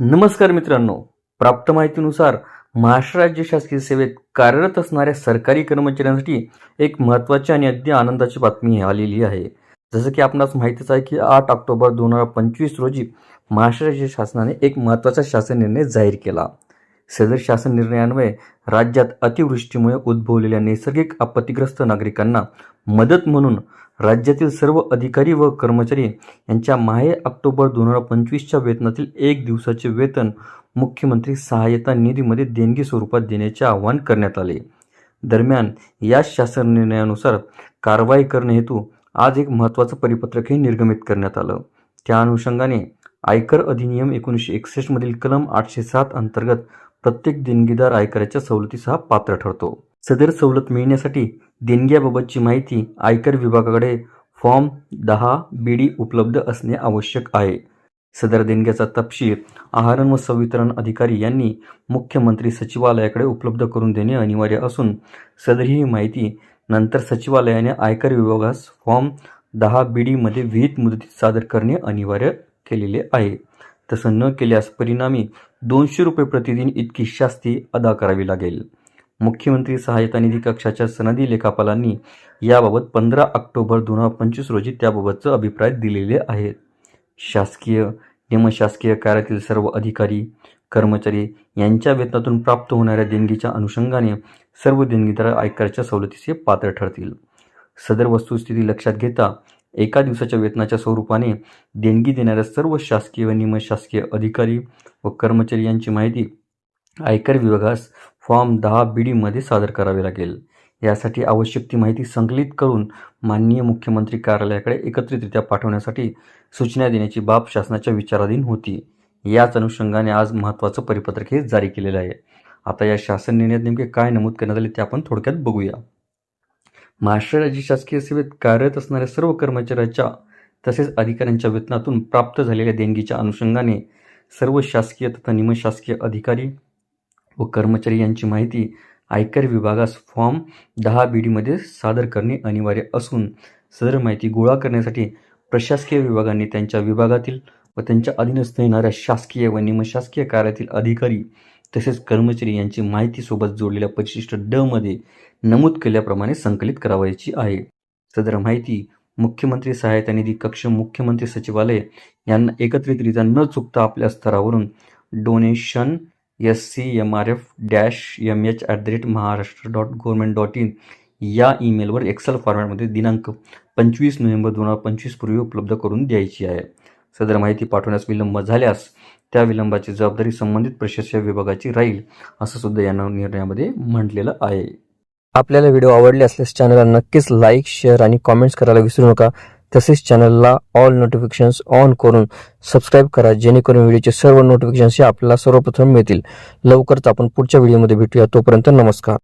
नमस्कार मित्रांनो. प्राप्त माहितीनुसार महाराष्ट्र राज्य शासकीय सेवेत कार्यरत असणाऱ्या सरकारी कर्मचाऱ्यांसाठी एक महत्त्वाची आणि अगदी आनंदाची बातमी आलेली आहे. जसं की आपणास माहितीच आहे की आठ ऑक्टोबर दोन हजार पंचवीस रोजी महाराष्ट्र राज्य शासनाने एक महत्त्वाचा शासन निर्णय जाहीर केला. सदर शासन निर्णयान्वये राज्यात अतिवृष्टीमुळे उद्भवलेल्या नैसर्गिक आपत्तीग्रस्त नागरिकांना मदत म्हणून राज्यातील सर्व अधिकारी व कर्मचारी यांच्या माहे ऑक्टोबर दोन हजार पंचवीसच्या वेतनातील एक दिवसाचे वेतन मुख्यमंत्री सहाय्यता निधीमध्ये देणगी स्वरूपात देण्याचे आवाहन करण्यात आले. दरम्यान या शासन निर्णयानुसार कारवाई करणे हेतू आज एक महत्त्वाचं परिपत्रकही निर्गमित करण्यात आलं. त्या अनुषंगाने आयकर अधिनियम एकोणीसशे एकसष्टमधील कलम आठशे सात अंतर्गत प्रत्येक देणगीदार आयकराच्या सवलतीसह पात्र ठरतो. सदर सवलत मिळण्यासाठी देणग्याबाबतची माहिती आयकर विभागाकडे फॉर्म दहा बी डी उपलब्ध असणे आवश्यक आहे. सदर देणग्याचा तपशील आहारण व संवितरण अधिकारी यांनी मुख्यमंत्री सचिवालयाकडे उपलब्ध करून देणे अनिवार्य असून सदर ही माहिती नंतर सचिवालयाने आयकर विभागास फॉर्म दहा बी डीमध्ये विहित मुदतीत सादर करणे अनिवार्य केलेले आहे. तसं न केल्यास परिणामी दोनशे रुपये प्रतिदिन इतकी शास्ती अदा करावी लागेल. मुख्यमंत्री सहायता निधी कक्षाच्या सनदी लेखापालांनी याबाबत पंधरा ऑक्टोबर दोन हजार पंचवीस रोजी त्याबाबतचं अभिप्राय दिलेले आहेत. शासकीय निमशासकीय कार्यातील सर्व अधिकारी कर्मचारी यांच्या वेतनातून प्राप्त होणाऱ्या देणगीच्या अनुषंगाने सर्व देणगीदार आयकरच्या सवलतीचे पात्र ठरतील. सदर वस्तुस्थिती लक्षात घेता एका दिवसाच्या वेतनाच्या स्वरूपाने देणगी देणाऱ्या सर्व शासकीय व निमशासकीय अधिकारी व कर्मचारी यांची माहिती आयकर विभागास फॉर्म दहा बी डीमध्ये सादर करावे लागेल. यासाठी आवश्यक ती माहिती संकलित करून माननीय मुख्यमंत्री कार्यालयाकडे एकत्रितरित्या पाठवण्यासाठी सूचना देण्याची बाब शासनाच्या विचाराधीन होती. याच अनुषंगाने आज महत्त्वाचं परिपत्रक हे जारी केलेलं आहे. आता या शासन निर्णयात नेमके काय नमूद करण्यात आले ते आपण थोडक्यात बघूया. महाराष्ट्र शासकीय सेवेत कार्यरत असणाऱ्या सर्व कर्मचाऱ्याच्या तसेच अधिकाऱ्यांच्या वेतनातून प्राप्त झालेल्या देणगीच्या अनुषंगाने सर्व शासकीय तथा निमशासकीय अधिकारी व कर्मचारी यांची माहिती आयकर विभागास फॉर्म दहा बी डीमध्ये सादर करणे अनिवार्य असून सदर माहिती गोळा करण्यासाठी प्रशासकीय विभागांनी त्यांच्या विभागातील व त्यांच्या अधीनस्थ येणाऱ्या शासकीय व निमशासकीय कार्यातील अधिकारी तसेच कर्मचारी यांची माहिती सोबत जोडलेल्या परिशिष्ट ड मध्ये नमूद केल्याप्रमाणे संकलित करावायची आहे. सदर माहिती मुख्यमंत्री सहायता निधी कक्ष मुख्यमंत्री सचिवालय यांना एकत्रितरित्या न चुकता आपल्या स्तरावरून donation S C M R F dash M H at the rate Maharashtra dot government dot in या ईमेलवर एक्सेल फॉर्मॅटमध्ये दिनांक पंचवीस नोव्हेंबर दोन हजार पंचवीस पूर्वी उपलब्ध करून द्यायची आहे. सदर माहिती पाठवण्यास विलंब झाल्यास त्या विलंबाची जबाबदारी संबंधित प्रशासकीय विभागाची राहील असं सुद्धा या निर्णयामध्ये म्हटलेलं आहे. आपल्याला व्हिडिओ आवडले असल्यास चॅनलला नक्कीच लाईक शेअर आणि कॉमेंट्स करायला विसरू नका. तसेच चॅनलला ऑल नोटिफिकेशन्स ऑन करून सबस्क्राईब करा जेणेकरून व्हिडिओचे सर्व नोटिफिकेशन्स हे आपल्याला सर्वप्रथम मिळतील. लवकरच आपण पुढच्या व्हिडिओमध्ये भेटूया. तोपर्यंत नमस्कार.